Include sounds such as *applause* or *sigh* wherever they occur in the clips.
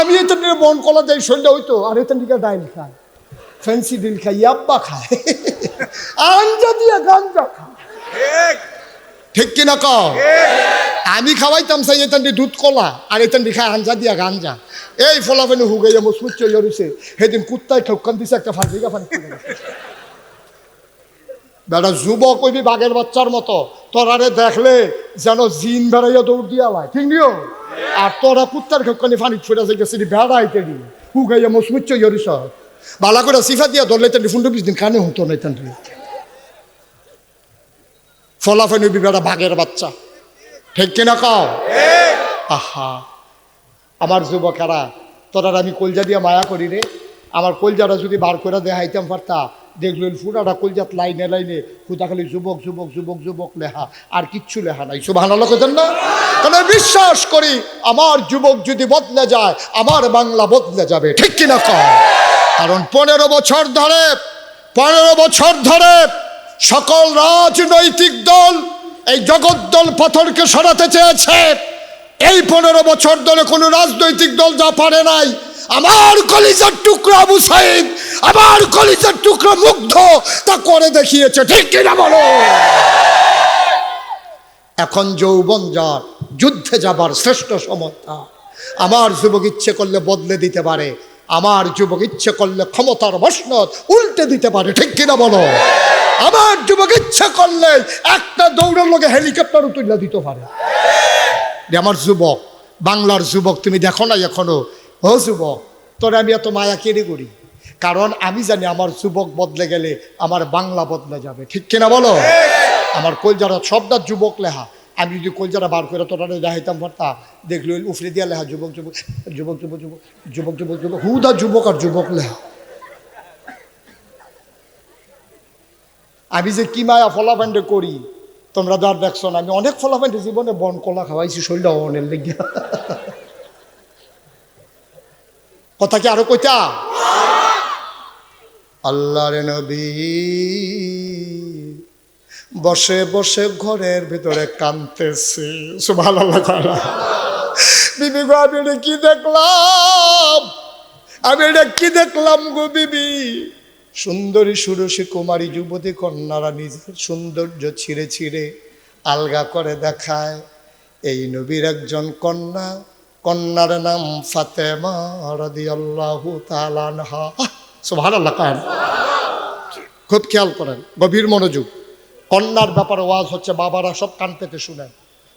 আমি এটা মন কলা যাই শরীরটা হইতো আর এটা নিয়ে ডাইল খায়? ফ্যান্সি ডিল খায় ইয়াব্বা খায়। আঞ্জা দিয়ে গাঞ্জা খায়। ঠিক। কিনা ক আমি খাওয়াইতাম সাই এতান দুধ কলা আর এতান খায় আঞ্জা দিয়া গাঞ্জা। এই ফলাফেনে হুগাইয়া মজবুত চলে রয়েছে সেদিন কুত্তায় ঠকান দিছে একটা ফাঁসি গা ফানি বেটা যুবক কইবি বাঘের বাচ্চার মতো। তোরারে দেখলে যেন জিন বেড়াইয়া দৌড় দিয়া লাই ঠিক নিও? আর তোরা কুত্তার খেকানি ফানি ফুটা যাই গেছিলি বেড়া আইতে দি হুগাইয়া মজবুত চলে রয়েছ বালা করে সিফা দিয়া ধরলে তেন ফুন্ডু বিশ দিন কানে হতো না তেন ফলাফেন বেড়া বাঘের বাচ্চা। ঠিক কিনা কাও? আহা। আমার যুবকেরা তোরা আমি কলজা দিয়ে মায়া করি রে। আমার কলজাটা যদি বার করে দেখাইতাম পারতা দেখলেন, ফুটাটা কলজাত লাইনে লাইনে খুদা খালি যুবক যুবক যুবক যুবক লেহা আর কিচ্ছু লেহা নাই। সব ভালো লোকের না? তাহলে বিশ্বাস করি, আমার যুবক যদি বদলে যায়, আমার বাংলা বদলে যাবে। ঠিক কিনা কয়? কারণ পনেরো বছর ধরে, পনেরো বছর ধরে সকল রাজনৈতিক দল এই জগদ্দল পাথরকে সরাতে চেয়েছে। এই পনেরো বছর ধরে কোনো রাজনৈতিক দল যা পারে নাই আমার কলিজার টুকরা আবু সাইদ, আমার কলিজার টুকরা মুগ্ধ, তা করে দেখিয়েছে, ঠিক কিনা বলো? এখন যৌবন যার, যুদ্ধে যাবার শ্রেষ্ঠ সমর্থা আমার যুবক ইচ্ছে করলে বদলে দিতে পারে, আমার যুবক ইচ্ছে করলে ক্ষমতার বসনত উল্টে দিতে পারে, ঠিক কিনা বলো? আমার যুবক ইচ্ছে করলে একটা দৌড়ের লোকে হেলিকপ্টারও তুলে দিতে পারে। আমার যুবক, বাংলার যুবক, তুমি দেখো না এখনও ও যুবক তোরে আমি এত মায়া কেড়ে করি? কারণ আমি জানি আমার যুবক বদলে গেলে আমার বাংলা বদলে যাবে। ঠিক কিনা বলো? আমার কলজারা সবটা যুবক লেহা আমি যদি কলজারা বার করে তোরা দেখাইতাম পারতা দেখল উফরে দিয়া লেহা যুবক যুবক যুবক যুবক যুবক যুবক যুবক যুবক হুদা যুবক আর যুবক লেহা আমি যে কি মায়া ফলাফান্ডে করি, তোমরা আর দেখছ আমি অনেক ফলাফান্ডে জীবনে বন কলা খাওয়াইছি শরীরটা অনেক লেগে কথা কি আরও কইতা? আল্লাহর নবী বসে বসে ঘরের ভিতরে কানতেছে সুভাল বিবি আমি কি দেখলাম? আমি এটা কি দেখলাম গো বিবি? সুন্দরী সুরসী কুমারী যুবতী কন্যারা নিজের সৌন্দর্য ছিঁড়ে ছিঁড়ে আলগা করে দেখায়। এই নবীর একজন কন্যা কন্যার নাম ফাতেমা রাদিয়াল্লাহু তাআলা আনহা। সুবহানাল্লাহ কান খুব খেয়াল করেন, গভীর মনোযোগ। কন্যার ব্যাপারে ওয়াজ হচ্ছে, বাবারা সব কান পেতে শুনেন।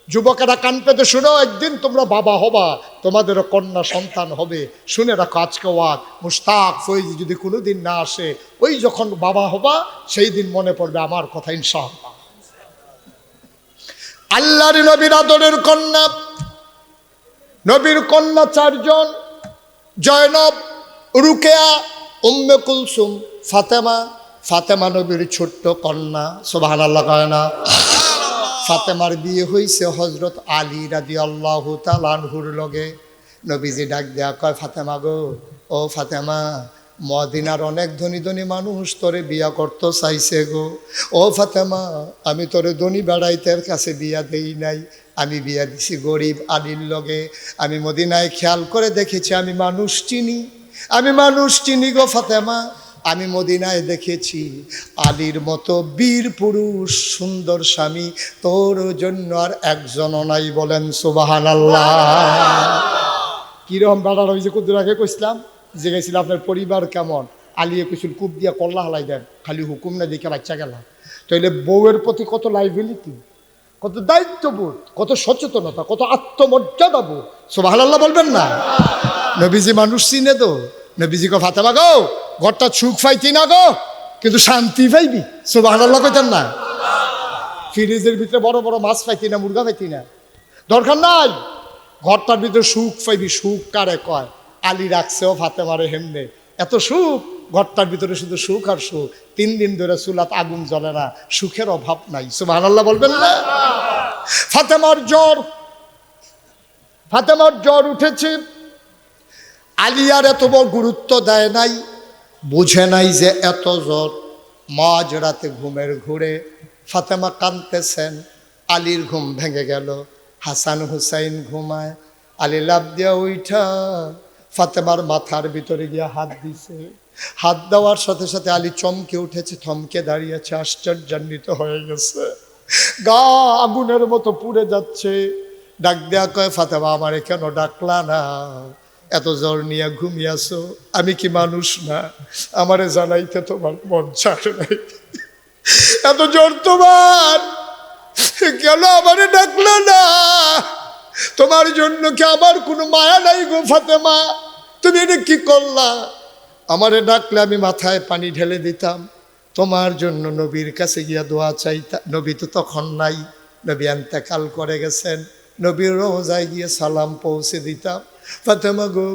যুবকেরা কান পেতে শুনেও একদিন তোমরা বাবা হবা, তোমাদেরও কন্যা সন্তান হবে। শুনে রাখো আজকে ওয়াজ। মুস্তাক ফৈজ যদি কোনোদিন না আসে, ওই যখন বাবা হবা, সেই দিন মনে পড়বে আমার কথা, ইনশাআল্লাহ। আল্লাহর নবীর আদরের কন্যা নবীর কন্যা চারজন, জয়নব, রুকেয়া, উম্মে কুলসুম, ফাতেমা ফাতেমা নবীর ছোট্ট কন্যা সোভান আল্লাহ কয় না? ফাতেমার বিয়ে হয়েছে হজরত আলী রাজি আল্লাহ তালানহুর লগে। নবীজি ডাক দেয়া কয়, ফাতেমা গো, ও ফাতেমা, মদিনার অনেক ধনী ধনী মানুষ তোরে বিয়া করতে চাইছে গো। ও ফাতেমা, আমি তোরে ধনী বেড়াইতের কাছে বিয়া দেই নাই। আমি বিয়া দিছি গরিব আলীর লগে। আমি মদিনায় খেয়াল করে দেখেছি আমি মানুষ চিনি। আমি মানুষ চিনি গো ফাতেমা। আমি মদিনায় দেখেছি আলীর মতো বীর পুরুষ, সুন্দর স্বামী। তোর জন্য আর একজনও নাই বলেন সুবাহান আল্লাহ কীরকম বেড়ার ওই যে কুদ্দুর আগে কইছিলাম, যে গেছিল আপনার পরিবার কেমন? আলিয়ে কইছিল, কূপ দিয়া কল্লা হালাই দেন। খালি হুকুম না দেখে বাচ্চা গেলাম তাইলে বউয়ের প্রতি কত লাইবিলিটি কত দায়িত্ববোধ, কত সচেতনতা, কত আত্মমর্যাদা বোধ আল্লাহ বলবেন না। নবীজি মানুষ চিনে তো। নবীজি কো ফাতেমা গো, ঘরটা সুখ পাইতি না গো, কিন্তু শান্তি পাইবি। আল্লাহ কইতেন না। ফ্রিজের ভিতরে বড় বড় মাছ পাইতি না, মুরগা পাইতি না। দরকার নাই। ঘরটার ভিতরে সুখ পাইবি, সুখ কারে কয়? আলী রাখছেও ফাতেমারে হেমনে। এত সুখ ঘরটার ভিতরে শুধু সুখ আর সুখ। তিন দিন ধরে চুলাত আগুন জ্বলে না, সুখের অভাব নাই। আল্লাহ বলবেন না? ফাতেমার জ্বর ফাতেমার জ্বর উঠেছে। আলিয়ার এত বড় গুরুত্ব দেয় নাই, বুঝে নাই যে এত জ্বর। মাঝ রাতে ঘুমের ঘুরে ফাতেমা কাঁদতেছেন, আলীর ঘুম ভেঙে গেল। হাসান হুসাইন ঘুমায়, আলী লাভ দিয়া উঠা ফাতেমার মাথার ভিতরে গিয়া হাত দিছে। হাত দেওয়ার সাথে সাথে আলী চমকে উঠেছে, থমকে দাঁড়িয়েছে, আশ্চর্যান্বিত হয়ে গেছে। গা আগুনের মতো পুড়ে যাচ্ছে। ডাক দেয়া কয়, ফাতেমা, আমারে কেন ডাকলা না? এত জ্বর নিয়ে ঘুমিয়াছো? আমি কি মানুষ না? আমারে জানাইতে তোমার মন ছাড় নাই। এত জ্বর তোমার? কেন আমারে ডাকলা না? তোমার জন্য কি আমার কোনো মায়া নাই গো ফাতেমা? তুমি এটা কি করলা? আমারে ডাকলে আমি মাথায় পানি ঢেলে দিতাম। তোমার জন্য নবীর কাছে গিয়া দোয়া চাইতাম নবী তো তখন নাই। নবী এন্তেকাল করে গেছেন। নবীর রোজায় গিয়ে সালাম পৌঁছে দিতাম। ফাতেমা গো,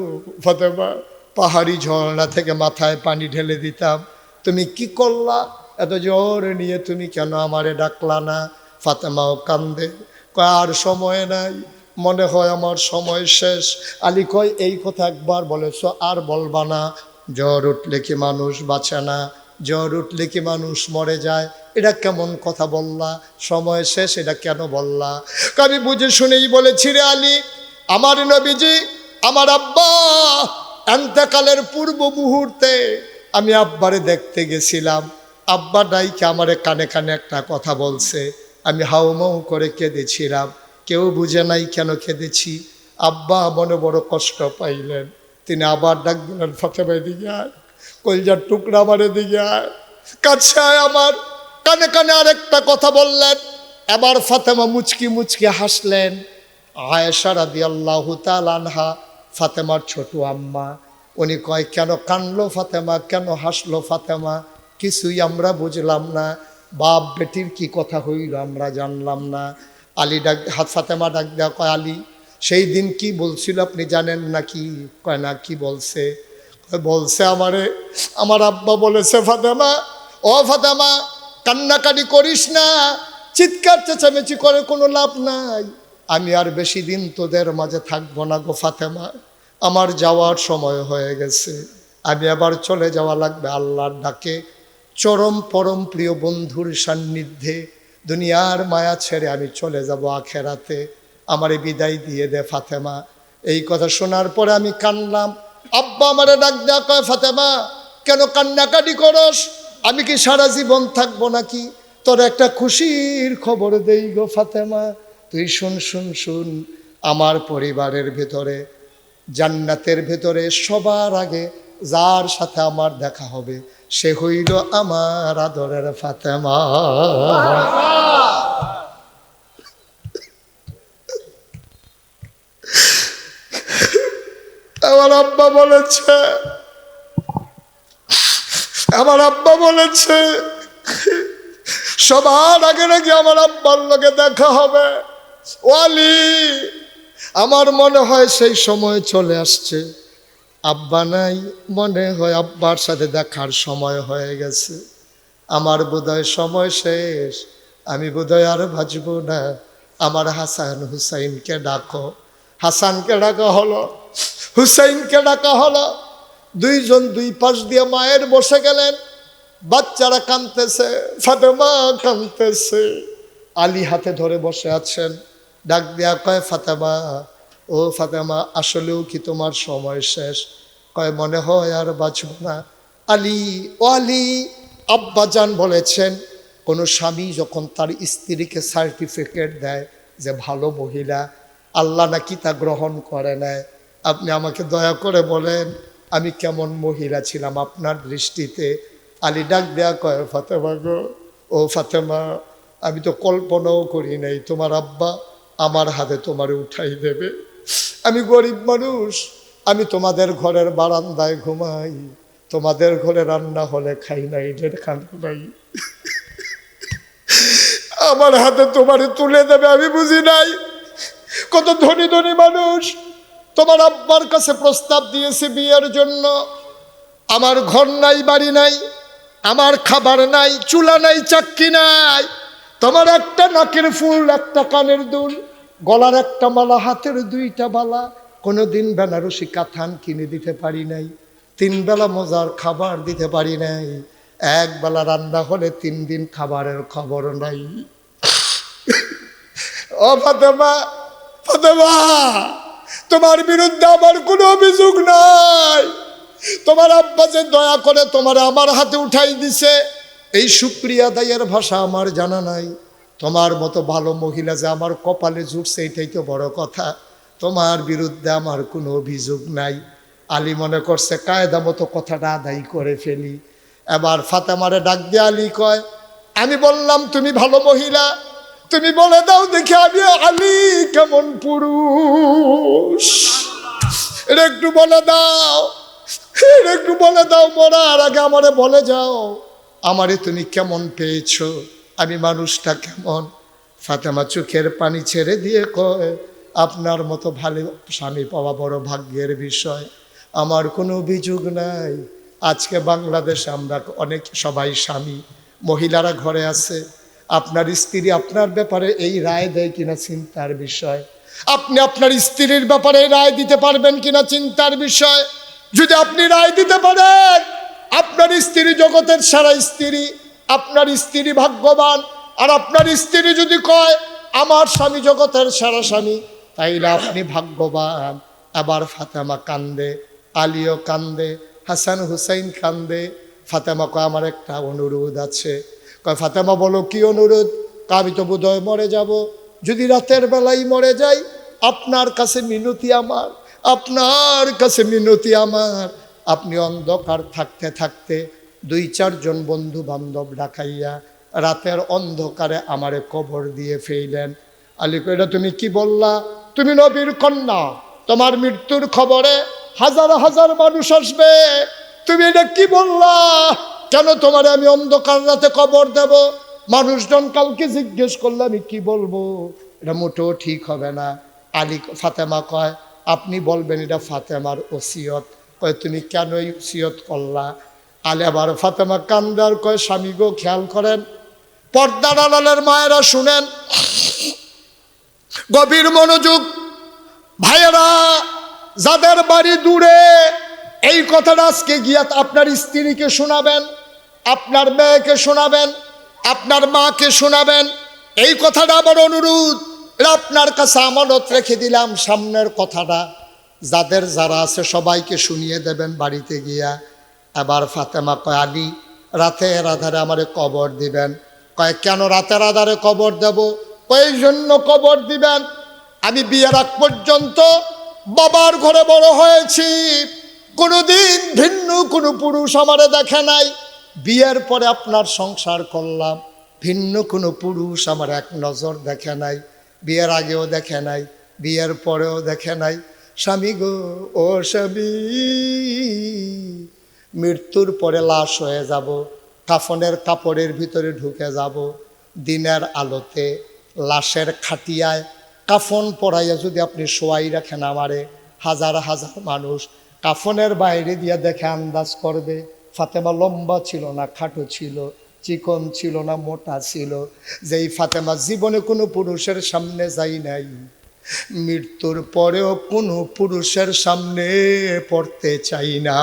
ফাতেমা, পাহাড়ি ঝর্ণা থেকে মাথায় পানি ঢেলে দিতাম। তুমি কি করলা? এত জ্বর নিয়ে তুমি কেন আমারে ডাকলা না? ফাতেমাও কান্দে। আর সময় নাই। মনে হয় আমার সময় শেষ। আলী কয়, এই কথা একবার বলেছ, আর বলবা না। জ্বর উঠলে কি মানুষ বাঁচে না? জ্বর উঠলে কি মানুষ মরে যায়? এটা কেমন কথা বললা? সময় শেষ, এটা কেন বললা? আমি বুঝে শুনেই বলেছি রে আলী, আমার নবীজি, আমার আব্বা, এন্তকালের পূর্ব মুহূর্তে আমি আব্বারে দেখতে গেছিলাম। আব্বা ডাইকে আমারে কানে কানে একটা কথা বলছে। আমি হাউমাউ করে কেঁদেছিলাম। কেউ বুঝে নাই কেন কেঁদেছি? আব্বা মনে বড় কষ্ট পাইলেন। তিনি আবার ডাক দিলেন ফতেমাই দিকে আয়। কলজার টুকরা আমারে দিকে আয়। কাছে আয় আমার। কানে কানে আরেকটা কথা বললেন। এবার ফাতেমা মুচকি মুচকি হাসলেন। আয়েশা রাদি আল্লাহ আনহা, ফাতেমার ছোট আম্মা। উনি কয়, কেন কানলো ফাতেমা? কেন হাসলো ফাতেমা? কিছুই আমরা বুঝলাম না। বাপ বেটির কি কথা হইল আমরা জানলাম না। আলী ডাক ফাতেমা ডাক দেওয়া কয়, আলী সেই দিন কি বলছিল আপনি জানেন নাকি? কয় না, কি বলছে? বলছে আমারে, আমার আব্বা বলেছে, ফাতেমা, ও ফাতেমা, কান্নাকাটি করিস না, চিৎকার চেঁচামেচি করে কোনো লাভ নাই। আমি আর বেশি দিন তোদের মাঝে থাকব না গো ফাতেমা। আমার যাওয়ার সময় হয়ে গেছে। আমি আবার চলে যাওয়া লাগবে আল্লাহর ডাকে। চরম পরম প্রিয় বন্ধুর সান্নিধ্যে দুনিয়ার মায়া ছেড়ে আমি চলে যাব আখেরাতে। আমারে বিদায় দিয়ে দে, ফাতেমা। এই কথা শোনার পরে আমি কানলাম, আব্বা আমারে ডাক দেয়া কয়, ফাতেমা, কেন কান্নাকাটি করস? আমি কি সারা জীবন থাকব নাকি? তোর একটা খুশির খবর দেই গো, ফাতেমা। তুই শুন শুন শুন, আমার পরিবারের ভেতরে, জান্নাতের ভেতরে সবার আগে যার সাথে আমার দেখা হবে, সে হইল আমার আদরের ফাতেমা আমার আব্বা বলেছে। আমার আব্বা বলেছে, সবার আগে নাকি আমার আব্বার লোকে দেখা হবে। ওয়ালি আমার মনে হয় সেই সময় চলে আসছে। আব্বা নাই, মনে হয় আব্বার সাথে দেখার সময় হয়ে গেছে। আমার বোধহয় সময় শেষ, আমি বোধহয় আর বাঁচব না। আমার হাসান হুসাইনকে ডাকো। হাসানকে ডাকা হলো? হুসাইনকে ডাকা হলো? দুইজন দুই পাশ দিয়ে মায়ের বসে গেলেন। বাচ্চারা কাঁদতেছে ফাতেমা কাঁদতেছে আলী হাতে ধরে বসে আছেন। ডাক দেয়া কয়, ফাতেমা, ও ফাতেমা, আসলেও কি তোমার সময় শেষ? কয়, মনে হয় আর বাঁচব না। আলী, ও আলী আব্বাজান বলেছেন, কোনো স্বামী যখন তার স্ত্রীকে সার্টিফিকেট দেয় যে ভালো মহিলা আল্লাহ নাকি তা গ্রহণ করে নেয় আপনি আমাকে দয়া করে বলেন, আমি কেমন মহিলা ছিলাম আপনার দৃষ্টিতে। আলী ডাক দেয়া কয়, ফাতেমা গো, ও ফাতেমা, আমি তো কল্পনাও করি নাই, তোমার আব্বা আমার হাতে তোমারে উঠাই দেবে। আমি গরিব মানুষ, আমি তোমাদের ঘরের বারান্দায় ঘুমাই। তোমাদের ঘরে রান্না হলে খাই নাই এদের খানা নাই। আমার হাতে তোমারে তুলে দেবে, আমি বুঝি নাই। কত ধনী ধনী মানুষ। তোমার আব্বার কাছে প্রস্তাব দিয়েছে বিয়ের জন্য। আমার ঘর নাই, বাড়ি নাই, আমার খাবার নাই, চুলা নাই চাক্কি নাই। তোমার একটা নাকের ফুল, একটা কানের দুল, গলার একটা মালা, হাতের দুইটা মালা কোনোদিন বেনারসি কাথান কিনে দিতে পারি নাই, তিন বেলা মজার খাবার দিতে পারি নাই। এক বেলা রান্না হলে তিন দিন খাবারের খবর নাই। *laughs* ফাতেমা ফাতেমা তোমার বিরুদ্ধে আমার কোনো অভিযোগ নাই। তোমার আব্বা যে দয়া করে তোমার আমার হাতে উঠাই দিছে, এই সুক্রিয়া দায়ের ভাষা আমার জানা নাই। তোমার মতো ভালো মহিলা যে আমার কপালে জুটছে, এটাই তো বড় কথা। তোমার বিরুদ্ধে আমার কোনো অভিযোগ নাই। আলী মনে করছে, কায়দা মতো কথাটা আদায় করে ফেলি। এবার ফাতেমারে ডাক দিয়ে আলী কয়, আমি বললাম তুমি ভালো মহিলা তুমি বলে দাও দেখি আমি আলী কেমন পুরুষ। এটা একটু বলে দাও এটা একটু বলে দাও মরার আগে আমারে বলে যাও, আমারে তুমি কেমন পেয়েছ? আমি মানুষটা কেমন? ফাতেমা চোখের পানি ছেড়ে দিয়ে কয়, আপনার মতো ভালো স্বামী পাওয়া বড় ভাগ্যের বিষয়। আমার কোনো অভিযোগ নাই। আজকে বাংলাদেশে আমরা অনেক সবাই স্বামী, মহিলারা ঘরে আছে। আপনার স্ত্রী আপনার ব্যাপারে এই রায় দেয় কিনা চিন্তার বিষয়। আপনি আপনার স্ত্রীর ব্যাপারে রায় দিতে পারবেন কিনা চিন্তার বিষয়। যদি আপনি রায় দিতে পারেন, আপনার স্ত্রী জগতের সারা স্ত্রী, আপনার স্ত্রী ভাগ্যবান, আর আপনার স্ত্রী যদি কয়, আমার স্বামী জগতের সারা স্বামী তাইলে আপনি ভাগ্যবান। আবার ফাতেমা কান্দে, আলিও কান্দে, হাসান হুসাইন কান্দে। ফাতেমা কয় আমার একটা অনুরোধ আছে। কয় ফাতেমা বলো কি অনুরোধ? আমি তো বোধহয় মরে যাব। যদি রাতের বেলায় মরে যাই আপনার কাছে মিনতি আমার আপনার কাছে মিনতি আমার। আপনি অন্ধকার থাকতে থাকতে দুই চারজন বন্ধু বান্ধব ডাকাইয়া রাতের অন্ধকারে আমারে কবর দিয়ে ফেইলেন। আলী কই, এটা তুমি কি বললা? তুমি নবীর কন্যা। তোমার মৃত্যুর খবরে হাজার হাজার মানুষ আসবে। তুমি এটা কি বললা? কেন তোমারে আমি অন্ধকার রাতে কবর দেব? মানুষজন কালকে জিজ্ঞেস করলে আমি কি বলব? এটা মোটেও ঠিক হবে না। আলী ফাতেমা কয়, আপনি বলবেন এটা ফাতেমার ওসিয়ত। কয়, তুমি কেন এই ওসিয়ত করলা? আলে আবার ফাতেমা কান্দার কয়, স্বামী গো, খেয়াল করেন। পর্দার আড়ালের মায়েরা শুনেন, গভীর মনোযোগ। ভাইয়েরা, যাদের বাড়ি দূরে এই কথাটা আজকে গিয়া আপনার স্ত্রীকে শোনাবেন, আপনার মেয়েকে শোনাবেন, আপনার মাকে শোনাবেন। এই কথাটা আমার অনুরোধ। আপনার কাছে আমানত রেখে দিলাম সামনের কথাটা। যাদের যারা আছে সবাইকে শুনিয়ে দেবেন বাড়িতে গিয়া। এবার ফাতেমা কয় আলী রাতের রাধারে আমারে কবর দিবেন। কয়, কেন রাতের আধারে কবর দেব? ওই জন্য কবর দিবেন। আমি বিয়ের আগ পর্যন্ত বাবার ঘরে বড় হয়েছি। কোনোদিন ভিন্ন কোনো পুরুষ আমারে দেখে নাই। বিয়ের পরে আপনার সংসার করলাম। ভিন্ন কোনো পুরুষ আমার এক নজর দেখে নাই। বিয়ের আগেও দেখে নাই, বিয়ের পরেও দেখে নাই। স্বামী গো, ও স্বামী, মৃত্যুর পরে লাশ হয়ে যাব, কাফনের কাপড়ের ভিতরে ঢুকে যাব। দিনের আলোতে লাশের খাটিয়ায় কাফন পরাইয়া যদি আপনি শোয়াই রাখেন আমারে, হাজার হাজার মানুষ কাফনের বাইরে দিয়ে দেখে আন্দাজ করবে, ফাতেমা লম্বা ছিল না, খাটো ছিল, চিকন ছিল না, মোটা ছিল। যেই ফাতেমা জীবনে কোনো পুরুষের সামনে যাই নাই, মৃত্যুর পরেও কোনো পুরুষের সামনে পড়তে চাই না।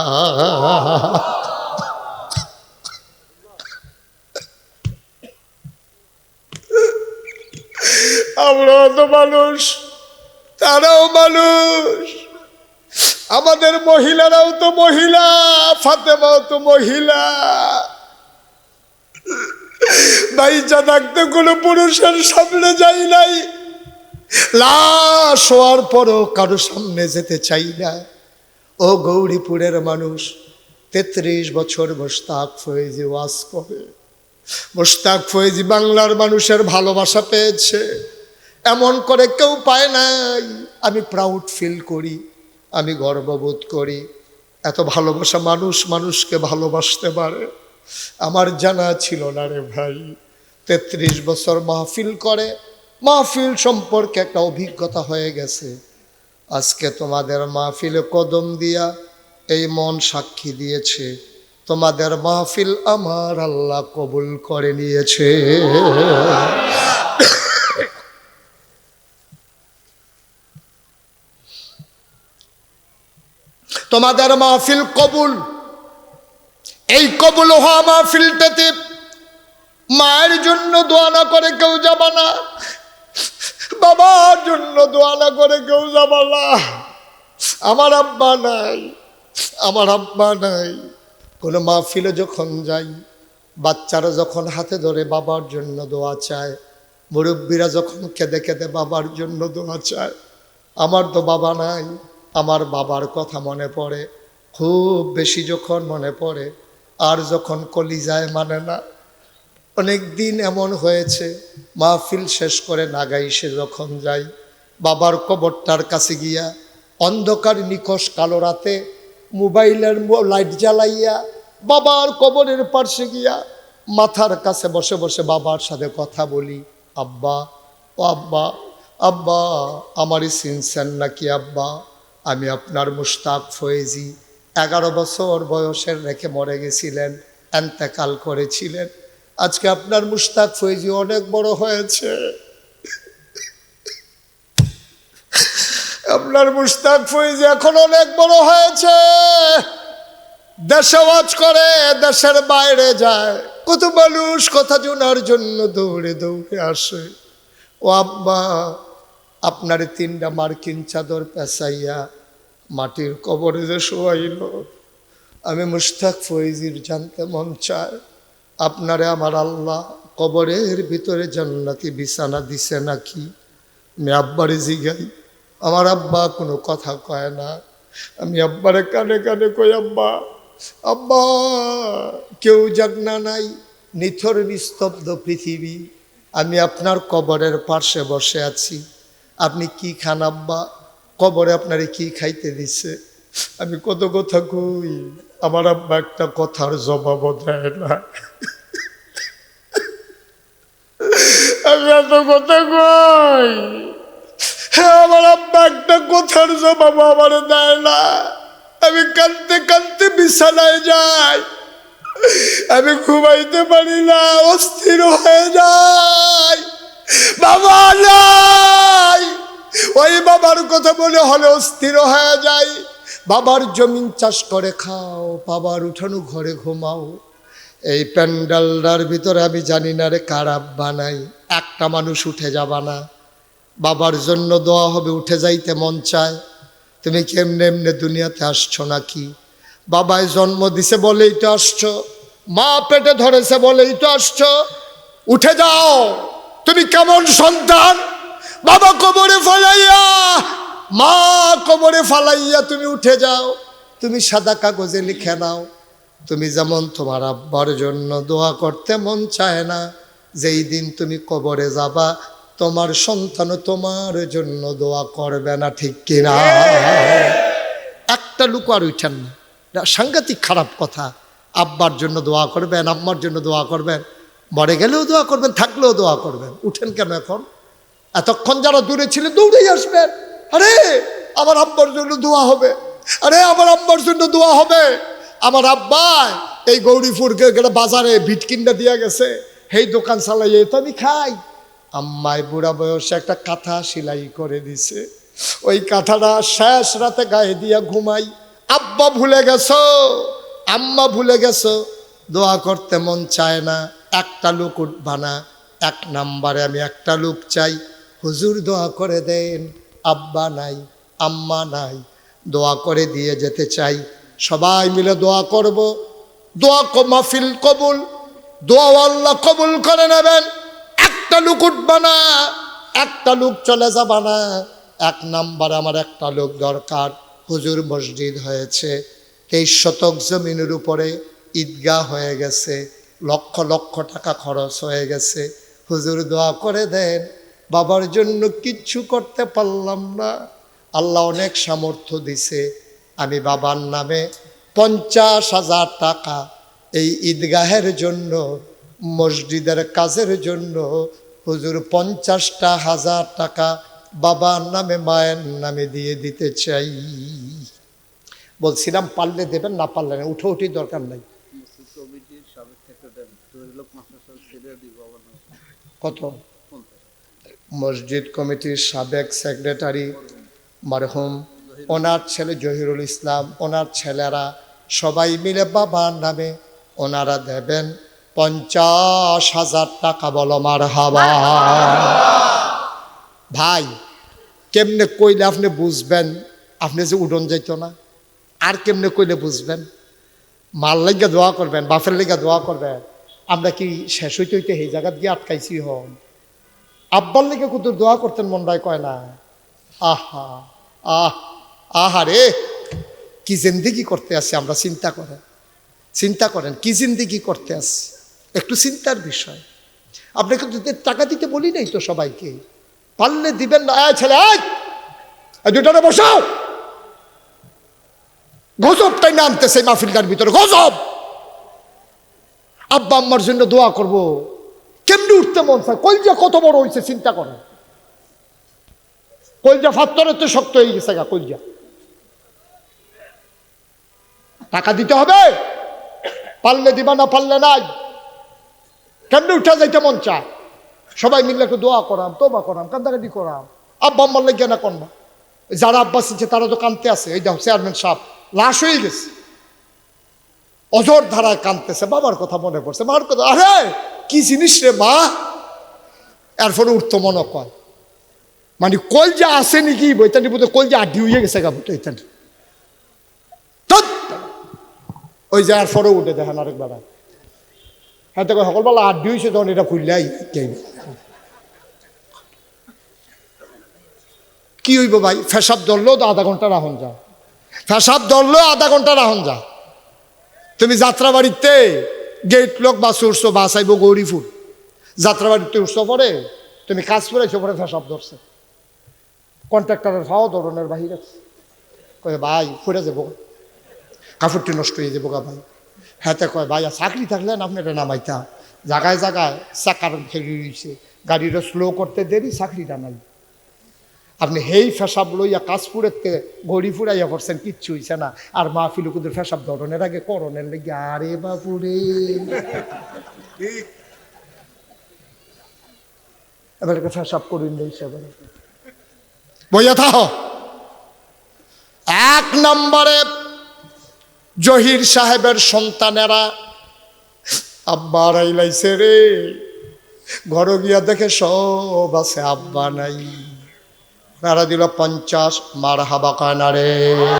আমরাও তো মানুষ, তারাও মানুষ। আমাদের মহিলারাও তো মহিলা, ফাতেমাও তো মহিলা। বাইচা থাকতে কোনো পুরুষের সামনে যাই নাই। লাশ হওয়ার পরও কারও সামনে যেতে চাই না। ও গৌরীপুরের মানুষ, তেত্রিশ বছর মোস্তাক ফয়েজি ওয়াজ করে। মোস্তাক ফয়েজি বাংলার মানুষের ভালোবাসা পেয়েছে। এমন করে কেউ পায় নাই। আমি প্রাউড ফিল করি। আমি গর্ববোধ করি। এত ভালোবাসা মানুষ মানুষকে ভালোবাসতে পারে। আমার জানা ছিল না রে ভাই। তেত্রিশ বছর মাহফিল করে। মাহফিল সম্পর্কে একটা অভিজ্ঞতা হয়ে গেছে। আজকে তোমাদের মাহফিলে কদম দিয়া এই মন সাক্ষী দিয়েছে। তোমাদের মাহফিল আমার আল্লাহ কবুল করে নিয়েছে। তোমাদের মাহফিল কবুল। এই কবুল হওয়া মাহফিলটাতে মায়ের জন্য দোয়া না করে কেউ যাবা না, বাবার জন্য দোয়া না করে কেউ যাবা না। আমার আব্বা নাই, আমার আব্বা নাই। কোনো মাহফিলে যখন যাই, বাচ্চারা যখন হাতে ধরে বাবার জন্য দোয়া চায়, মুরব্বীরা যখন কেঁদে কেঁদে বাবার জন্য দোয়া চায়, আমার তো বাবা নাই। আমার বাবার কথা মনে পড়ে, খুব বেশি যখন মনে পড়ে, আর যখন কলিজায় মানে না, অনেক দিন এমন হয়েছে, মাহফিল শেষ করে নাগাই সে যখন যাই, বাবার কবরটার কাছে গিয়া, অন্ধকার নিকশ কালো রাতে মোবাইলের লাইট জ্বালাইয়া, বাবার কবরের পার্শ্বে গিয়া মাথার কাছে বসে বসে বাবার সাথে কথা বলি, আব্বা, ও আব্বা আব্বা, আমারই চিনছেন নাকি আব্বা? আমি আপনার মুশতাক ফয়েজি। এগারো বছর বয়সের রেখে মরে গেছিলেন, এন্তেকাল করেছিলেন। আজকে আপনার মুশতাক ফয়েজি অনেক বড় হয়েছে। আপনার মুশতাক ফয়েজি এখন অনেক বড় হয়েছে। দেশে ওয়াজ করে, দেশের বাইরে যায়। কত মানুষ কথা শোনার জন্য দৌড়ে দৌড়ে আসে। ও আব্বা আপনার তিনটা মার্কিন চাদর পেঁচাইয়া মাটির কবরে যে শোয়াইল। আমি মুশতাক ফৈজির জানতে মন চায়, আপনারে আমার আল্লাহ কবরের ভিতরে জান্নাতি বিছানা দিছে নাকি? আমি আব্বারে জিগাই, আমার আব্বা কোনো কথা কয় না। আমি আব্বারে কানে কানে কই, আব্বা আব্বা, কেউ জাগনা নাই, নিথর নিস্তব্ধ পৃথিবী। আমি আপনার কবরের পার্শ্বে বসে আছি। আপনি কি খান আব্বা? কবরে আপনারে কি খাইতে দিছে? আমি কত কথা কই, আমার আব্বা একটা কথার জবাবও দেয় না। আমি এত কথা কই? আমার আব্বা একটা কথার জবাব আমার দেয় না। আমি কাঁদতে কাঁদতে বিছানায় যাই। আমি ঘুমাইতে পারি না, অস্থির হয়ে যাই। বাবা নাই। ওই বাবার কথা মনে হলে অস্থির হয়ে যাই। বাবার জমিন চাষ করে খাও, বাবার উঠানো ঘরে ঘুমাও। এই প্যান্ডালটার ভিতরে আমি জানি না রে কারাব বানাই একটা মানুষ উঠে যাবা না। বাবার জন্য দোয়া হবে, উঠে যাইতে মন চায়। তুমি কেমনে এমনে দুনিয়াতে আসছো নাকি? বাবায় জন্ম দিছে বলেই তো আসছো। মা পেটে ধরেছে বলেই তো আসছো। উঠে যাও। তুমি কেমন সন্তান? বাবা কবরে ফালাইয়া, মা কবরে ফালাইয়া তুমি উঠে যাও। তুমি সাদা কাগজে লিখে নাও। তুমি যেমন তোমার আব্বার জন্য দোয়া করতে মন চায় না, যেই দিন তুমি কবরে যাবা, তোমার সন্তানও তোমার জন্য দোয়া করবে না, ঠিক কিনা? একটা লুক আর উঠেন না। সাংঘাতিক খারাপ কথা। আব্বার জন্য দোয়া করবেন, আম্মার জন্য দোয়া করবেন। মরে গেলেও দোয়া করবেন, থাকলেও দোয়া করবেন। উঠেন কেন এখন? এতক্ষণ যারা দূরে ছিলেন, দৌড়েই আসবেন। আরে, আমার আব্বার জন্য দোয়া হবে। আরে, আমার আব্বার জন্য দোয়া হবে। আমার আব্বা এই গৌরীপুর বাজারে ভিটকিনটা দিয়া গেছে। সেই দোকান চালাইয়ে তো আমি খাই। আম্মাই বুড়া বয়সে একটা কাঁথা সেলাই করে দিছে। ওই কাঁথাটা শেষ রাতে গায়ে দিয়া ঘুমাই। আব্বা ভুলে গেছো? আম্মা ভুলে গেছো? দোয়া করতে মন চায় না। একটা লোক উঠবা না, এক নাম্বারে আমি একটা লোক চাই। হুজুর দোয়া করে দেন, আব্বা নাই, আম্মা নাই, দোয়া করে দিয়ে যেতে চাই। সবাই মিলে দোয়া করব। দোয়া মাহফিল কবুল, দোয়া আল্লাহ কবুল করে নেবেন। একটা লোক উঠবা না, একটা লোক চলে যাবা না। এক নাম্বার আমার একটা লোক দরকার, হুজুর মসজিদ হয়েছে। তেইশ শতক জমিনের উপরে ঈদগাহ হয়ে গেছে। লক্ষ লক্ষ টাকা খরচ হয়ে গেছে। হুজুর দোয়া করে দেন, বাবার জন্য কিচ্ছু করতে পারলাম না। আল্লাহ অনেক সামর্থ্য দিছে। আমি বাবার নামে পঞ্চাশ হাজার টাকা এই ঈদগাহের জন্য, মসজিদের কাজের জন্য হুজুর পঞ্চাশটা হাজার টাকা বাবার নামে, মায়ের নামে দিয়ে দিতে চাই। বলছিলাম, পারলে দেবেন, না পারলে না উঠে উঠি দরকার নাই মসজিদ কমিটির সাবেক সেক্রেটারি তৈরুলক মাস্টার সাহেব ছেড়ে দিব আমার নাম কত? মসজিদ কমিটির সাবেক সেক্রেটারি মারহুম, ওনার ছেলে জহিরুল ইসলাম, ওনার ছেলেরা সবাই মিলে বাবার নামে ওনারা দেবেন পঞ্চাশ হাজার টাকা বলো মার হাবা ভাই, কেমনে কইলে আপনি বুঝবেন? আপনি যে উডন যাইত না, আর কেমনে কইলে বুঝবেন? মাল লাগিয়া দোয়া করবেন, বাপের লেগা দোয়া করবেন। আমরা কি শেষ হইতে হইতে সেই জায়গাত গিয়ে আটকাইছি হন? আব্বার লেগে কুতুর দোয়া করতেন মন্ডায় কয় না। আহা, আহ, আহা রে, কি জিন্দিগি করতে আসি আমরা, চিন্তা করেন। চিন্তা করেন, কি জিন্দিগি করতে আসি একটু চিন্তার বিষয়। আপনাকে টাকা দিতে বলি নাই তো সবাইকে। পারলে দিবেন না আয় ছেলে আয় দুটারে বসাও। গজবটাই নামতেছে মাহফিলটার ভিতরে, গজব! আব্বা আম্মার জন্য দোয়া করব। কেমনি উঠতে মন চায়? কলজা কত বড় হয়েছে চিন্তা করেন। কলজা ফাত্তরে তো শক্ত হয়ে গেছে গা, কলজা। টাকা দিতে হবে? পারলে দিবা না পারলে নাই? কেমনি উঠা যাইতে মন চায়? সবাই মিলে একটু দোয়া করাম তোবা করাম, কান্দাকাটি করাম। আব্বা আম্মার লেগে না কন্যা যারা আব্বা শিখছে তারা তো কানতে আছে। এই দেখো চেয়ারম্যান সাহেব, লাশ হয়ে গেছে। অজর ধারায় কানতেছে বাবার কথা মনে পড়ছে। মার কথা, আরে, কি জিনিস রে মা? এরপরে উঠতো মনে কয় মানে কল যে আসে নাকি? বইতানি বোধ কল যে আড্ডি হয়ে গেছে গা বইতানি ওই যে এরপরে উঠে দেখেন আরেকবার হ্যাঁ তো সকলবেলা আড্ডি হয়েছে, তখন এটা খুললাই কি হইব ভাই? ফেসাব ধরলেও তো আধা ঘণ্টা রাহন যা ফেসাব ধরলেও আধা ঘণ্টা রাহন যা তুমি যাত্রাবাড়িতে গেট লোক বাস উঠছো বাস আইব গৌরীপুর। যাত্রাবাড়িতে উঠছো পরে, তুমি কাজ করেছ পরে ফেসাব ধরছে। কন্ট্রাক্টরের ফাও ধরনের বাহির আছে। কয়ে, ভাই, ফুরে যাব। কাপড়টি নষ্ট হয়ে যাব গা ভাই। হ্যাঁ কয়, ভাই চাকরি থাকলে না আপনি এটা নামাইতা জায়গায় জায়গায় চাকার ফেরি রয়েছে। গাড়িটা স্লো করতে দেরি, চাকরিটা নাই। আপনি হেই ফেসাব লইয়া কাশপুরের গড়ি ফুরাইয়া করছেন কিচ্ছু হইছে না। আর মা ফিলুকুদের ফেসাব ধরনের আগে করণের লেগে, আরে বাপুরে। এবার একে ফেসাব করুন হিসাবে বইয়া থাহ। এক নম্বরে জহির সাহেবের সন্তানেরা, আব্বা রাইলাইছে রে। ঘর গিয়া দেখে সব আছে, আব্বা নাই। নারা দিল পঞ্চাশ মার হাবা কানারে।